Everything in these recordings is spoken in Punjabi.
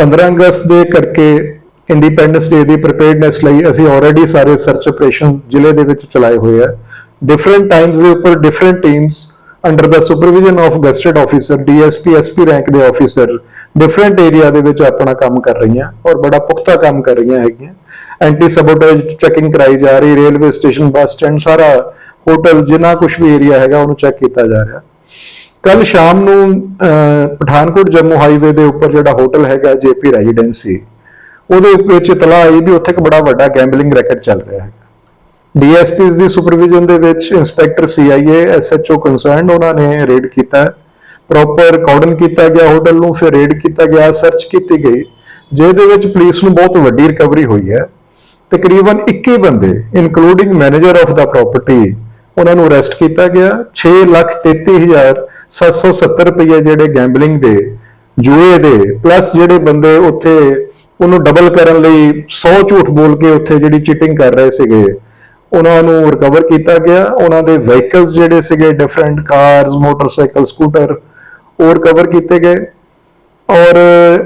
15 ਅਗਸਤ ਦੇ ਕਰਕੇ ਇੰਡੀਪੈਂਡੈਂਸ ਡੇ ਦੀ ਪ੍ਰੀਪੇਅਰਡਨੈਸ ਲਈ ਅਸੀਂ ਆਲਰੇਡੀ ਸਾਰੇ ਸਰਚ ਆਪਰੇਸ਼ਨ ਜ਼ਿਲ੍ਹੇ ਦੇ ਵਿੱਚ ਚਲਾਏ ਹੋਏ ਆ। ਡਿਫਰੈਂਟ ਟਾਈਮਸ ਦੇ ਉੱਪਰ different teams under the supervision of gazetted officer DSP SP rank ਦੇ ਆਫੀਸਰ ਡਿਫਰੈਂਟ ਏਰੀਆ ਦੇ ਵਿੱਚ ਆਪਣਾ ਕੰਮ ਕਰ ਰਹੀਆਂ ਔਰ ਬੜਾ ਪੁਖਤਾ ਕੰਮ ਕਰ ਰਹੀਆਂ ਹੈਗੀਆਂ। ਐਂਟੀ ਸਬੋਟੇਜ ਚੈਕਿੰਗ ਕਰਾਈ ਜਾ ਰਹੀ ਰੇਲਵੇ ਸਟੇਸ਼ਨ ਬੱਸ ਸਟੈਂਡ ਸਾਰਾ ਹੋਟਲ ਜਿੰਨਾ ਕੁਝ ਵੀ ਏਰੀਆ ਹੈਗਾ ਉਹਨੂੰ ਚੈੱਕ ਕੀਤਾ ਜਾ ਰਿਹਾ। ਕੱਲ ਸ਼ਾਮ ਨੂੰ ਪਠਾਨਕੋਟ ਜੰਮੂ ਹਾਈਵੇ ਦੇ ਉੱਪਰ ਜਿਹੜਾ ਹੋਟਲ ਹੈਗਾ, ਜੇਪੀ ਰੈਜ਼ੀਡੈਂਸੀ, ਉਹਦੇ ਵਿੱਚ ਇਤਲਾਹ ਆਈ ਵੀ ਉੱਥੇ ਇੱਕ ਬੜਾ ਵੱਡਾ ਗੈਂਬਲਿੰਗ ਰੈਕਟ ਚੱਲ ਰਿਹਾ ਹੈ ਡੀਐਸਪੀਸ ਦੀ ਸੁਪਰਵਿਜ਼ਨ ਦੇ ਵਿੱਚ ਇੰਸਪੈਕਟਰ ਸੀਆਈਏ ਐਸਐਚਓ ਕੰਸਰਨਡ ਉਹਨਾਂ ਨੇ ਰੇਡ ਕੀਤਾ। ਪ੍ਰੋਪਰ ਕਾਰਡਨ ਕੀਤਾ ਗਿਆ ਹੋਟਲ ਨੂੰ, ਫਿਰ ਰੇਡ ਕੀਤਾ ਗਿਆ ਸਰਚ ਕੀਤੀ ਗਈ, ਜਿਹਦੇ ਵਿੱਚ ਪੁਲਿਸ ਨੂੰ ਬਹੁਤ ਵੱਡੀ ਰਿਕਵਰੀ ਹੋਈ ਹੈ। ਤਕਰੀਬਨ 21 ਬੰਦੇ ਇਨਕਲੂਡਿੰਗ ਮੈਨੇਜਰ ਆਫ ਦਾ ਪ੍ਰਾਪਰਟੀ ਉਹਨਾਂ ਨੂੰ ਅਰੈਸਟ ਕੀਤਾ ਗਿਆ। 633770 ਰੁਪਏ ਜਿਹੜੇ ਗੈਂਬਲਿੰਗ ਦੇ, ਜੂਏ ਦੇ ਪਲੱਸ ਜਿਹੜੇ ਬੰਦੇ ਉੱਥੇ ਉਹਨੂੰ ਡਬਲ ਕਰਨ ਲਈ 100 ਝੂਠ ਬੋਲ ਕੇ ਉੱਥੇ ਜਿਹੜੀ ਚੀਟਿੰਗ ਕਰ ਰਹੇ ਸੀਗੇ, ਉਹਨਾਂ ਨੂੰ ਰਿਕਵਰ ਕੀਤਾ ਗਿਆ। ਉਹਨਾਂ ਦੇ ਵਹੀਕਲਸ ਜਿਹੜੇ ਸੀਗੇ ਡਿਫਰੈਂਟ ਕਾਰਸ ਮੋਟਰਸਾਈਕਲ ਸਕੂਟਰ ਉਹ ਰਿਕਵਰ ਕੀਤੇ ਗਏ। ਔਰ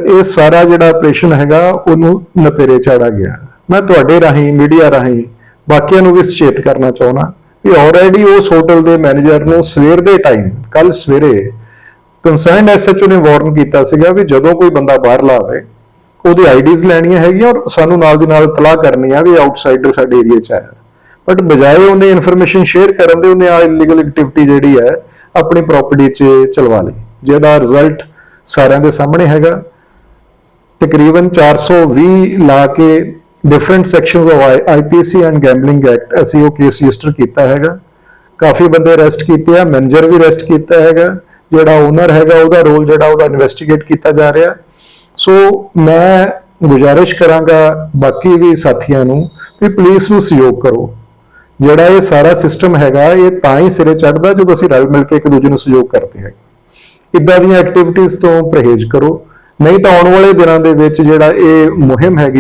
ਇਹ ਸਾਰਾ ਜਿਹੜਾ ਆਪਰੇਸ਼ਨ ਹੈਗਾ, ਉਹਨੂੰ ਨਪੇਰੇ ਚਾੜਾ ਗਿਆ। ਮੈਂ ਤੁਹਾਡੇ ਰਾਹੀਂ ਮੀਡੀਆ ਰਾਹੀਂ ਬਾਕੀਆਂ ਨੂੰ ਵੀ ਸੁਚੇਤ ਕਰਨਾ ਚਾਹੁੰਦਾ। ਕਿ ਆਲਰੇਡੀ ਉਸ ਹੋਟਲ ਦੇ ਮੈਨੇਜਰ ਨੂੰ ਸਵੇਰ ਦੇ ਟਾਈਮ ਕੱਲ ਸਵੇਰੇ ਕੰਸਰਨਡ ਐਸਐਚਓ ਨੇ ਵਾਰਨ ਕੀਤਾ ਸੀਗਾ ਵੀ ਜਦੋਂ ਕੋਈ ਬੰਦਾ ਬਾਹਰ ਲਾਵੇ ਉਹਦੀ ਆਈਡੀਜ਼ ਲੈਣੀਆਂ ਹੈਗੀਆਂ ਔਰ ਸਾਨੂੰ ਨਾਲ ਦੀ ਨਾਲ ਤਲਾਹ ਕਰਨੀ ਆ ਵੀ ਆਊਟਸਾਈਡਰ ਸਾਡੇ ਏਰੀਆ 'ਚ ਆਇਆ ਬਟ ਬਜਾਏ ਉਹਨੇ ਇਨਫੋਰਮੇਸ਼ਨ ਸ਼ੇਅਰ ਕਰਨ ਦੇ ਉਹਨੇ ਆ ਇਲੀਗਲ ਐਕਟੀਵਿਟੀ ਜਿਹੜੀ ਹੈ, ਆਪਣੀ ਪ੍ਰਾਪਰਟੀ 'ਚ ਚਲਵਾ ਲਈ। ਜਿਹਦਾ ਰਿਜ਼ਲਟ ਸਾਰਿਆਂ ਦੇ ਸਾਹਮਣੇ ਹੈਗਾ। ਤਕਰੀਬਨ 420 ਲਾ ਕੇ different sections of IPC and gambling act ਅਸੀਂ ਉਹ ਕੇਸ ਰਜਿਸਟਰ ਕੀਤਾ ਹੈਗਾ। ਕਾਫੀ ਬੰਦੇ ਅਰੈਸਟ ਕੀਤੇ ਆ ਮੈਨੇਜਰ ਵੀ ਅਰੈਸਟ ਕੀਤਾ ਹੈਗਾ। ਜਿਹੜਾ ਓਨਰ ਹੈਗਾ, ਉਹਦਾ ਰੋਲ ਜਿਹੜਾ ਉਹਦਾ ਇਨਵੈਸਟੀਗੇਟ ਕੀਤਾ ਜਾ ਰਿਹਾ। ਸੋ ਮੈਂ ਗੁਜ਼ਾਰਿਸ਼ ਕਰਾਂਗਾ ਬਾਕੀ ਵੀ ਸਾਥੀਆਂ ਨੂੰ ਵੀ ਪੁਲਿਸ ਨੂੰ ਸਹਿਯੋਗ ਕਰੋ। ਜਿਹੜਾ ਇਹ ਸਾਰਾ ਸਿਸਟਮ ਹੈਗਾ, ਇਹ ਤਾਂ ਹੀ ਸਿਰੇ ਚੜਦਾ ਜਦੋਂ ਅਸੀਂ ਰਲ ਮਿਲ ਕੇ ਇੱਕ ਦੂਜੇ ਨੂੰ ਸਹਿਯੋਗ ਕਰਦੇ ਹਾਂ ਇਦਾਂ ਦੀਆਂ ਐਕਟੀਵਿਟੀਜ਼ ਤੋਂ ਪਰਹੇਜ਼ ਕਰੋ। ਨਹੀਂ ਤਾਂ ਆਉਣ ਵਾਲੇ ਦਿਨਾਂ ਦੇ ਵਿੱਚ ਜਿਹੜਾ ਇਹ ਮੁਹਿੰਮ ਹੈਗੀ